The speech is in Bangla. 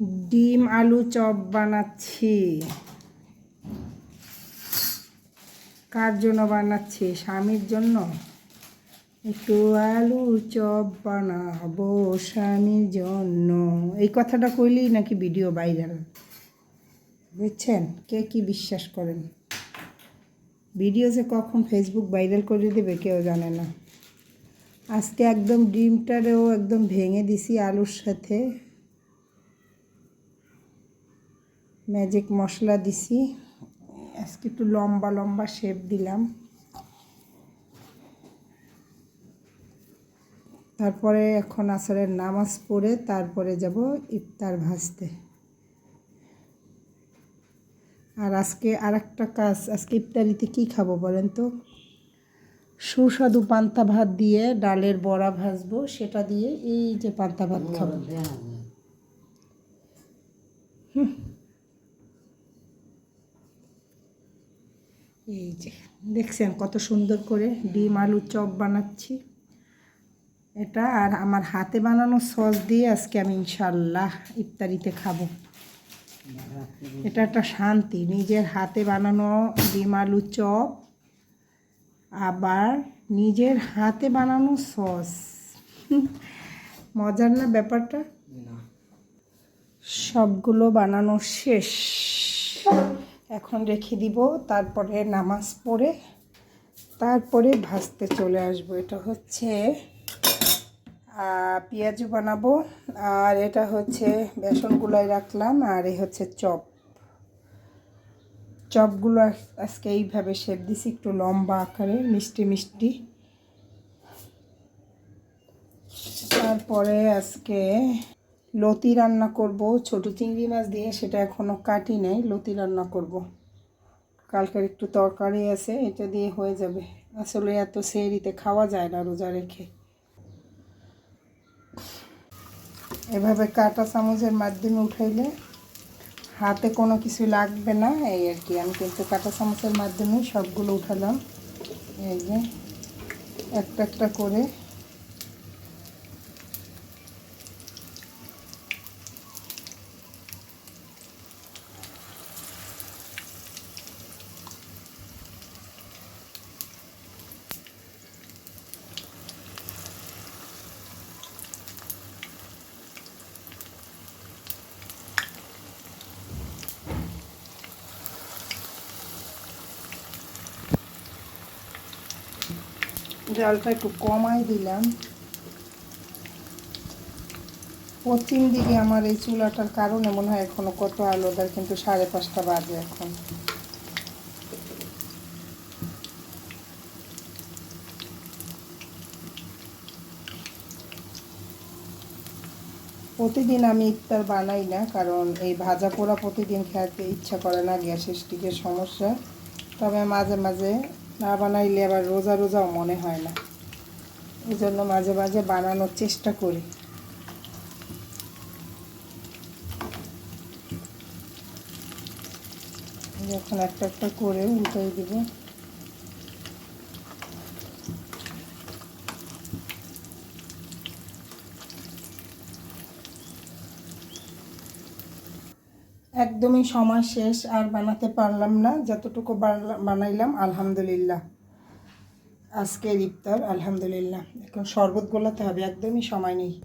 ডিম, আলু চপ বানাচ্ছি। কার জন্য বানাচ্ছি? স্বামীর জন্য? একটু আলু চপ বানাবো স্বামীর জন্য। এই কথাটা কইলেই নাকি ভিডিও ভাইরাল বুঝছেন? কে কি বিশ্বাস করেন? ভিডিও যে কখন ফেসবুক ভাইরাল করে দেবে কেউ জানে না। আজকে একদম ডিমটারেও একদম ভেঙে দিছি আলুর সাথে। ম্যাজিক মশলা দিছি। আজকে একটু লম্বা লম্বা শেপ দিলাম। তারপরে এখন আসরের নামাজ পড়ে তারপরে যাব ইফতার ভাজতে। আর আজকে আর একটা কাজ আজকে ইফতারিতে কী খাব বলেন তো? সুস্বাদু পান্তা ভাত দিয়ে ডালের বড়া ভাজবো সেটা দিয়ে এই যে পান্তা ভাত খাব। এই যে দেখছেন কত সুন্দর করে ডিম আলুর চপ বানাচ্ছি। এটা আর আমার হাতে বানানো সস দিয়ে আজকে আমি ইনশাল্লাহ ইফতারিতে খাব। এটা একটা শান্তি নিজের হাতে বানানো ডিম আলু চপ আবার নিজের হাতে বানানো সস। মজার না ব্যাপারটা? সবগুলো বানানো শেষ। এখন রেখে দিব তারপরে নামাজ পড়ে তারপরে ভাজতে চলে আসব। এটা হচ্ছে আহ, পেঁয়াজু বানাবো আর এটা হচ্ছে বেসন গুলাই রাখলাম আর এই হচ্ছে চপ। চপগুলো আজকে এইভাবে শেপ দিছি একটু লম্বা আকারে মিষ্টি মিষ্টি। তারপরে আজকে লতি রান্না করব, ছোট চিংড়ি মাছ দিয়ে সেটা এখনও কাটি নাই, লতি রান্না করব। কালকের একটু তরকারি আছে, এটা দিয়ে হয়ে যাবে। আসলে এত সেরিতে খাওয়া যায় না রোজা রেখে। এভাবে কাটা চামচের মাধ্যমে উঠাইলে হাতে কোনো কিছু লাগবে না, এই আর কি। আমি কিন্তু কাটা চামচের মাধ্যমে সবগুলো উঠালাম। এই যে একটা একটা করে জালটা একটু কমাই দিলাম। পশ্চিম দিকে আমার এই চুলাটার কারণে মনে হয় এখনও কত আলোদার, কিন্তু সাড়ে পাঁচটা বাজে এখন। প্রতিদিন আমি ইফতার বানাই না, কারণ এই ভাজা পোড়া প্রতিদিন খেতে ইচ্ছা করে না, গ্যাসের স্টিকের সমস্যা। তবে মাঝে মাঝে না বানাইলে আবার রোজা রোজাও মনে হয় না। এই জন্য মাঝে মাঝে বানানোর চেষ্টা করি। যখন একটা একটা করে উল্টাই দিব। একদমই সময় শেষ আর বানাতে পারলাম না। যতটুকু বানাইলাম, আলহামদুলিল্লাহ। আজকে ইফতার, আলহামদুলিল্লাহ। এখন শরবত গোলাতে হবে, একদমই সময় নেই।